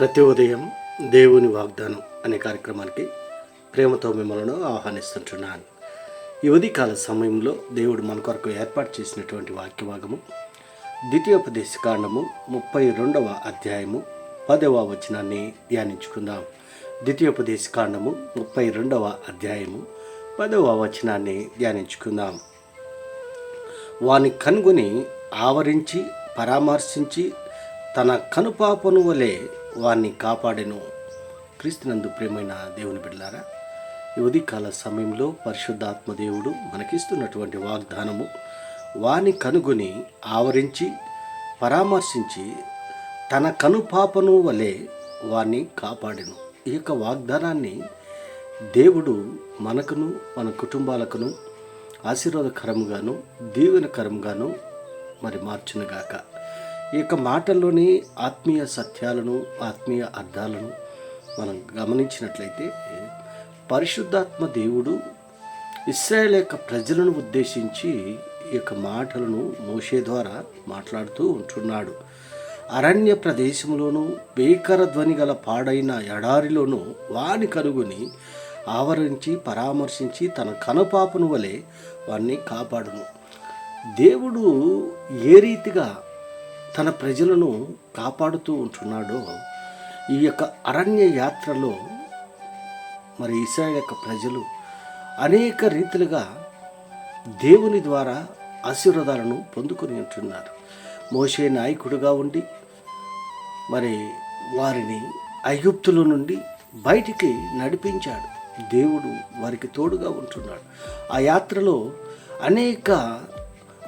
ప్రతి ఉదయం దేవుని వాగ్దానం అనే కార్యక్రమానికి ప్రేమతో మిమ్మల్ని ఆహ్వానిస్తుంటున్నాను. ఈ ఉదయకాల సమయంలో దేవుడు మన కొరకు ఏర్పాటు చేసినటువంటి వాక్యవాగము ద్వితీయోపదేశ కాండము ముప్పై రెండవ అధ్యాయము పదవ వచనాన్ని ధ్యానించుకుందాం. ద్వితీయోపదేశ కాండము ముప్పై రెండవ అధ్యాయము పదవ వచనాన్ని ధ్యానించుకుందాం. వాని కనుగొని ఆవరించి పరామర్శించి తన కనుపాపను వలె వారిని కాపాడెను. క్రీస్తునందు ప్రేమైన దేవుని బిడ్డలారా ఈ ఉదయకాల సమయంలో పరిశుద్ధాత్మ దేవుడు మనకిస్తున్నటువంటి వాగ్దానము వాని కనుగొని ఆవరించి పరామర్శించి తన కనుపాపను వలె వాణ్ణి కాపాడెను. ఈ యొక్క వాగ్దానాన్ని దేవుడు మనకును మన కుటుంబాలకును ఆశీర్వాదకరంగాను దీవెనకరంగాను మరి మార్చునుగాక. ఈ యొక్క మాటల్లోని ఆత్మీయ సత్యాలను ఆత్మీయ అర్థాలను మనం గమనించినట్లయితే పరిశుద్ధాత్మ దేవుడు ఇస్రాయేల్ యొక్క ప్రజలను ఉద్దేశించి ఈ యొక్క మాటలను మోషే ద్వారా మాట్లాడుతూ ఉంటున్నాడు. అరణ్య ప్రదేశంలోనూ భీకర ధ్వని గల పాడైన ఎడారిలోనూ వాని కనుగొని ఆవరించి పరామర్శించి తన కనుపాపను వలె వాణ్ణి కాపాడును. దేవుడు ఏ రీతిగా తన ప్రజలను కాపాడుతూ ఉంటున్నాడో ఈ యొక్క అరణ్య యాత్రలో మరి ఇస్రాయల్ యొక్క ప్రజలు అనేక రీతిలుగా దేవుని ద్వారా ఆశీర్వాదాలను పొందుకొని ఉంటున్నారు. మోషే నాయకుడుగా ఉండి మరి వారిని ఐగుప్తుల నుండి బయటికి నడిపించాడు. దేవుడు వారికి తోడుగా ఉంటున్నాడు. ఆ యాత్రలో అనేక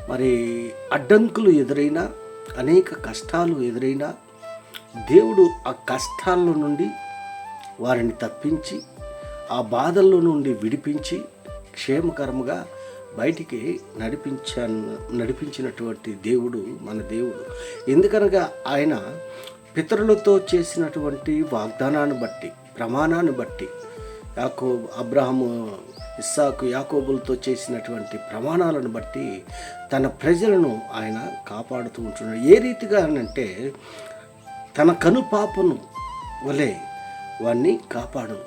మరి అడ్డంకులు ఎదురైనా అనేక కష్టాలు ఎదురైనా దేవుడు ఆ కష్టాల్లో నుండి వారిని తప్పించి ఆ బాధల్లో నుండి విడిపించి క్షేమకరముగా బయటికి నడిపించాను నడిపించినటువంటి దేవుడు మన దేవుడు. ఎందుకనగా ఆయన పితరులతో చేసినటువంటి వాగ్దానాన్ని బట్టి ప్రమాణాన్ని బట్టి యాకో అబ్రహము ఇస్సాకు యాకోబులతో చేసినటువంటి ప్రమాణాలను బట్టి తన ప్రజలను ఆయన కాపాడుతూ ఉంటున్నాడు. ఏ రీతిగా అంటే తన కనుపాపను వలె వాణ్ణి కాపాడు.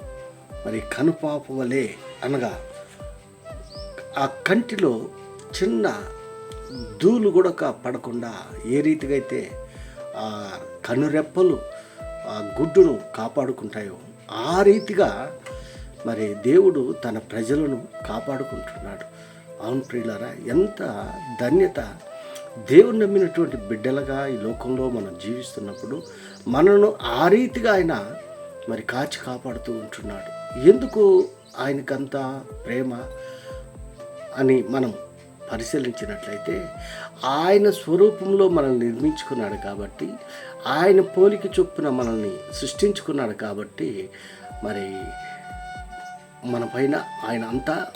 మరి కనుపాప వలె అనగా ఆ కంటిలో చిన్న ధూళు కూడా కా- పడకుండా ఏ రీతిగా అయితే ఆ కనురెప్పలు ఆ గుడ్డును కాపాడుకుంటాయో ఆ రీతిగా మరి దేవుడు తన ప్రజలను కాపాడుకుంటున్నాడు. అవును ప్రియులారా ఎంత ధన్యత. దేవుడు నమ్మినటువంటి బిడ్డలుగా ఈ లోకంలో మనం జీవిస్తున్నప్పుడు మనను ఆ రీతిగా ఆయన మరి కాచి కాపాడుతూ ఉంటున్నాడు. ఎందుకు ఆయనకంత ప్రేమ అని మనం పరిశీలించినట్లయితే ఆయన స్వరూపంలో మనల్ని నిర్మించుకున్నాడు కాబట్టి ఆయన పోలిక చొప్పున మనల్ని సృష్టించుకున్నాడు కాబట్టి మరి మన పైన ఆయన అంతా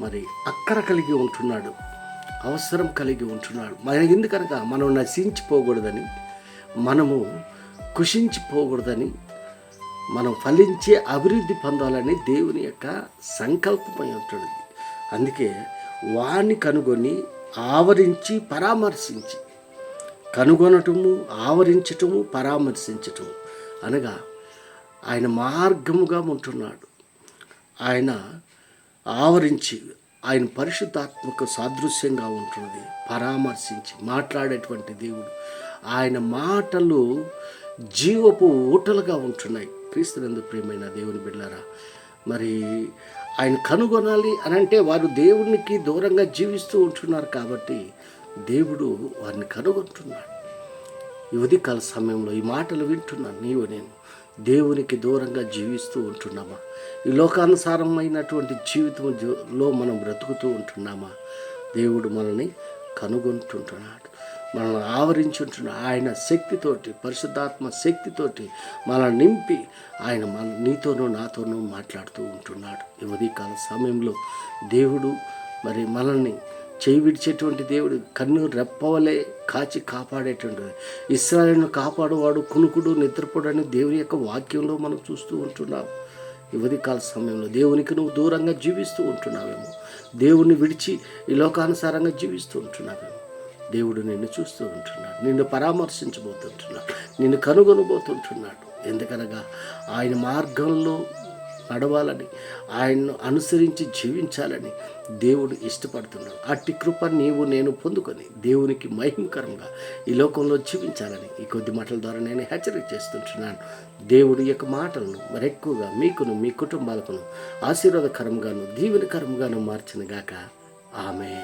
మరి అక్కర కలిగి ఉంటున్నాడు అవసరం కలిగి ఉంటున్నాడు. మన ఎందుకనగా మనం నశించిపోకూడదని మనము కుషించిపోకూడదని మనం ఫలించే అభివృద్ధి పొందాలని దేవుని యొక్క సంకల్పమై ఉంటుంది అందుకే వాణ్ణి కనుగొని ఆవరించి పరామర్శించి. కనుగొనటము ఆవరించటము పరామర్శించటము అనగా ఆయన మార్గముగా ఉంటున్నాడు. ఆయన ఆవరించి ఆయన పరిశుద్ధాత్మక సాదృశ్యంగా ఉంటుంది పరామర్శించి మాట్లాడేటువంటి దేవుడు. ఆయన మాటలు జీవపు ఊటలుగా ఉంటున్నాయి. క్రీస్తునందు ప్రియమైన దేవుని బిడ్డారా మరి ఆయన కనుగొనాలి అని అంటే వారు దేవునికి దూరంగా జీవిస్తూ ఉంటున్నారు కాబట్టి దేవుడు వారిని కనుగొంటున్నాడు. ఈ ఉదయకాల సమయంలో ఈ మాటలు వింటున్నాను నీవు నేను. దేవునికి దూరంగా జీవిస్తూ ఉంటున్నామా? ఈ లోకానుసారమైనటువంటి జీవితంలో మనం బ్రతుకుతూ ఉంటున్నామా? దేవుడు మనల్ని కనుగొంటుంటున్నాడు. మనల్ని ఆవరించుంటున్నాడు. ఆయన శక్తితోటి పరిశుద్ధాత్మ శక్తితోటి మనల్ని నింపి ఆయన మన నీతోనూ నాతోనూ మాట్లాడుతూ ఉంటున్నాడు. ఈ ఉదయకాల సమయంలో దేవుడు మరి మనల్ని చేయి విడిచేటువంటి దేవుడు కన్ను రెప్పవలే కాచి కాపాడేటువంటి ఇస్రాయల్ను కాపాడువాడు కునుకుడు నిద్రపోడు అని దేవుని యొక్క వాక్యంలో మనం చూస్తూ ఉంటున్నాం. ఈ కాల సమయంలో దేవునికి నువ్వు దూరంగా జీవిస్తూ ఉంటున్నావేమో. దేవుణ్ణి విడిచి ఈ లోకానుసారంగా జీవిస్తూ ఉంటున్నావేమో. దేవుడు నిన్ను చూస్తూ ఉంటున్నాడు నిన్ను పరామర్శించబోతుంటున్నాడు నిన్ను కనుగొనబోతుంటున్నాడు. ఎందుకనగా ఆయన మార్గంలో నడవాలని ఆయన్ను అనుసరించి జీవించాలని దేవుడు ఇష్టపడుతున్నాడు. అట్టి కృప నీవు నేను పొందుకొని దేవునికి మహిమకరంగా ఈ లోకంలో జీవించాలని ఈ కొద్ది మాటల ద్వారా నేను హెచ్చరిక చేస్తుంటున్నాను. దేవుడి యొక్క మాటలను మరెక్కువగా మీకును మీ కుటుంబాలకును ఆశీర్వాదకరంగాను దీవెనకరంగాను మార్చిన గాక. ఆమె